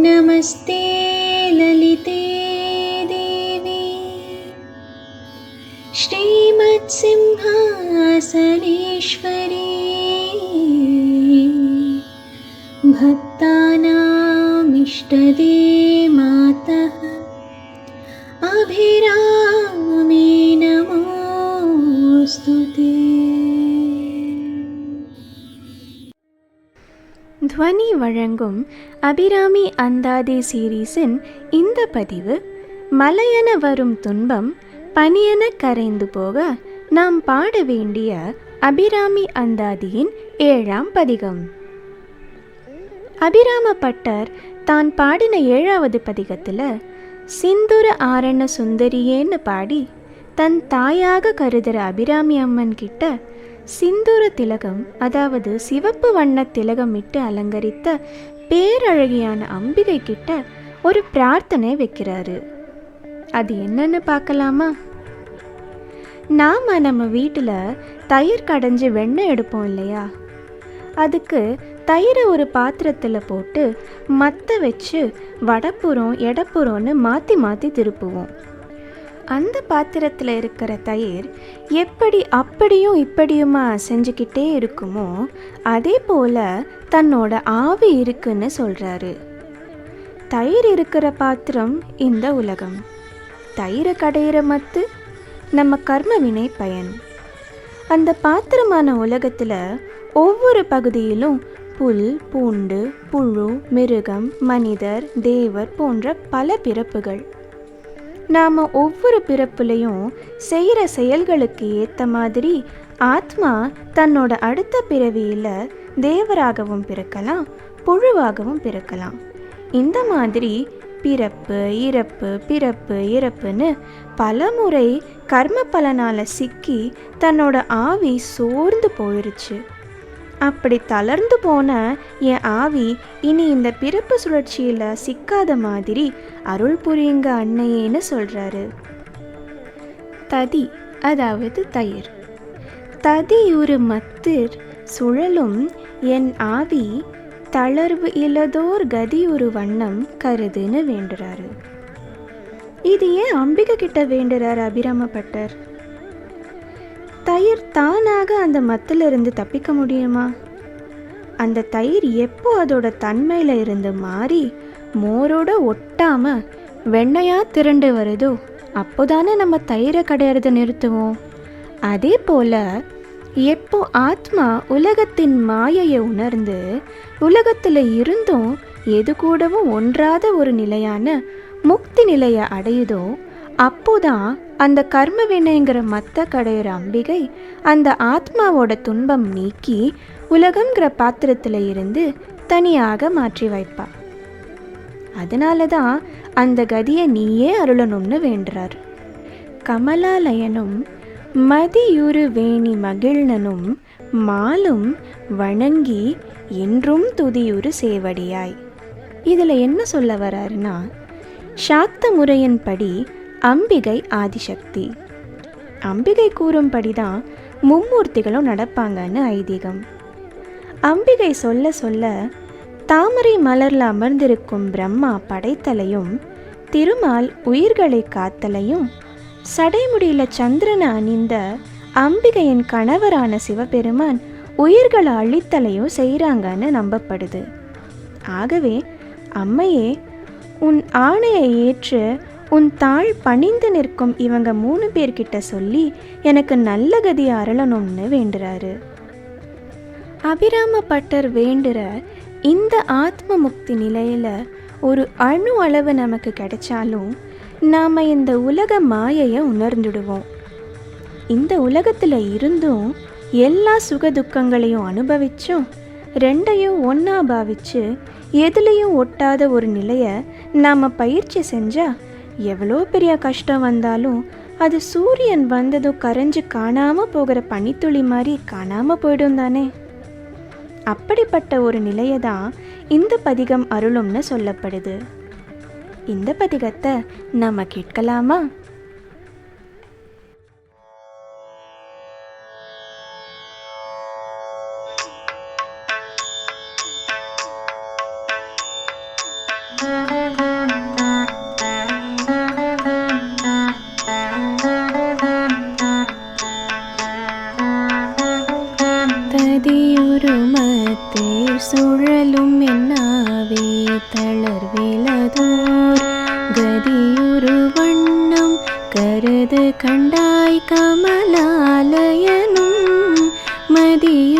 नमस्ते ललिते देवी। श्रीमत्सिंहासनेश्वरी। भक्तानामिष्टदे துவனி வழங்கும் அபிராமி அந்தாதி சீரீஸின் இந்த பதிவு மலையென வரும் துன்பம் பனியென கரைந்து போக நாம் பாட வேண்டிய அபிராமி அந்தாதியின் ஏழாம் பதிகம் அபிராம பட்டர் தான் பாடின ஏழாவது பதிகத்தில் சிந்துர ஆரண சுந்தரியேன்னு பாடி தன் தாயாக கருதுகிற அபிராமி அம்மன் கிட்ட சிந்தூர திலகம் அதாவது சிவப்பு வண்ண திலகம் இட்டு அலங்கரித்த பேரழகியான அம்பிகை கிட்ட ஒரு பிரார்த்தனை வைக்கிறாரு. அது என்னன்னு பார்க்கலாமா? நாம் நம்ம வீட்டில் தயிர் கடைஞ்சி வெண்ணெய் எடுப்போம் இல்லையா? அதுக்கு தயிரை ஒரு பாத்திரத்தில் போட்டு மத்த வச்சு வடப்புறம் எடப்புறம்னு மாற்றி மாற்றி திருப்புவோம். அந்த பாத்திரத்தில் இருக்கிற தயிர் எப்படி அப்படியும் இப்படியுமா செஞ்சுக்கிட்டே இருக்குமோ அதே போல் தன்னோட ஆவி இருக்குன்னு சொல்கிறாரு தயிர் இருக்கிற பாத்திரம் இந்த உலகம். தயிரை கடையிற மத்து நம்ம கர்ம வினை பயன். அந்த பாத்திரமான உலகத்தில் ஒவ்வொரு பகுதியிலும் புல் பூண்டு புழு மிருகம் மனிதர் தேவர் போன்ற பல பிறப்புகள். நாம் ஒவ்வொரு பிறப்புலையும் செய்கிற செயல்களுக்கு ஏற்ற மாதிரி ஆத்மா தன்னோட அடுத்த பிறவியில் தேவராகவும் பிறக்கலாம் புழுவாகவும் பிறக்கலாம். இந்த மாதிரி பிறப்பு இறப்பு பிறப்பு இறப்புன்னு பலமுறை கர்ம பலனால் சிக்கி தன்னோட ஆவி சோர்ந்து போயிருச்சு. அப்படி தளர்ந்து போன என் ஆவி இனி இந்த பிறப்பு சுழற்சியில் சிக்காத மாதிரி அருள் புரியுங்க அன்னையேன்னு சொல்கிறாரு ததி அதாவது தயிர். ததியுரு மத்திர் சுழலும் என் ஆவி தளர்வு இலதோர் கதியுரு வண்ணம் கருதுன்னு வேண்டுறாரு. இது ஏன் அம்பிகை கிட்ட வேண்டுறாரு அபிராமப்பட்டர்? தயிர் தானாக அந்த மத்திலிருந்து தப்பிக்க முடியுமா? அந்த தயிர் எப்போ அதோட தன்மையில் இருந்து மாறி மோரோட ஒட்டாம வெண்ணையா திரண்டு வருதோ அப்போதானே நம்ம தயிரை கடையிறத நிறுத்துவோம். அதே போல் எப்போ ஆத்மா உலகத்தின் மாயையை உணர்ந்து உலகத்தில் இருந்தும் எது கூடவும் ஒன்றாத ஒரு நிலையான முக்தி நிலையை அடையுதோ அப்போதான் அந்த கர்ம வினைங்கிற மத்த கடையிற அம்பிகை அந்த ஆத்மாவோட துன்பம் நீக்கி உலகங்கிற பாத்திரத்தில் இருந்து தனியாக மாற்றி வைப்பா. அதனால தான் அந்த கதியை நீயே அருளணும்னு வேண்டுறார். கமலாலயனும் மதியுரு வேணி மகிழ்னனும் மாலும் வணங்கி என்றும் துதியுரு சேவடியாய். இதில் என்ன சொல்ல வராருன்னா சாக்த முறையின்படி அம்பிகை ஆதிசக்தி. அம்பிகை கூறும்படி தான் மும்மூர்த்திகளும் நடப்பாங்கன்னு ஐதீகம். அம்பிகை சொல்ல சொல்ல தாமரை மலரில் அமர்ந்திருக்கும் பிரம்மா படைத்தலையும் திருமால் உயிர்களை காத்தலையும் சடைமுடியில் சந்திரனை அணிந்த அம்பிகையின் கணவரான சிவபெருமான் உயிர்களை அழித்தலையும் செய்கிறாங்கன்னு நம்பப்படுது. ஆகவே அம்மையே உன் ஆணையை ஏற்று உன் தாழ் பணிந்து நிற்கும் இவங்க மூணு பேர்கிட்ட சொல்லி எனக்கு நல்ல கதி அருளணும்னு வேண்டுறாரு. அபிராம பட்டர் வேண்டுற இந்த ஆத்ம முக்தி நிலையில் ஒரு அணு அளவு நமக்கு கிடைச்சாலும் நாம் இந்த உலக மாயையை உணர்ந்துடுவோம். இந்த உலகத்தில் இருந்தும் எல்லா சுக துக்கங்களையும் அனுபவிச்சும் ரெண்டையும் ஒன்றா பாவிச்சு எதுலேயும் ஒட்டாத ஒரு நிலையை நாம் பயிற்சி செஞ்சால் எவ்வளோ பெரிய கஷ்டம் வந்தாலும் அது சூரியன் வந்ததும் கரைஞ்சு காணாமல் போகிற பனித்துளி மாதிரி காணாமல் போயிடும் தானே? அப்படிப்பட்ட ஒரு நிலையை தான் இந்த பதிகம் அருளும்னு சொல்லப்படுது. இந்த பதிகத்தை நம்ம கேட்கலாமா? கதியுரு வண்ணம் கருது கண்டாய் கமலாலயனும் மதிய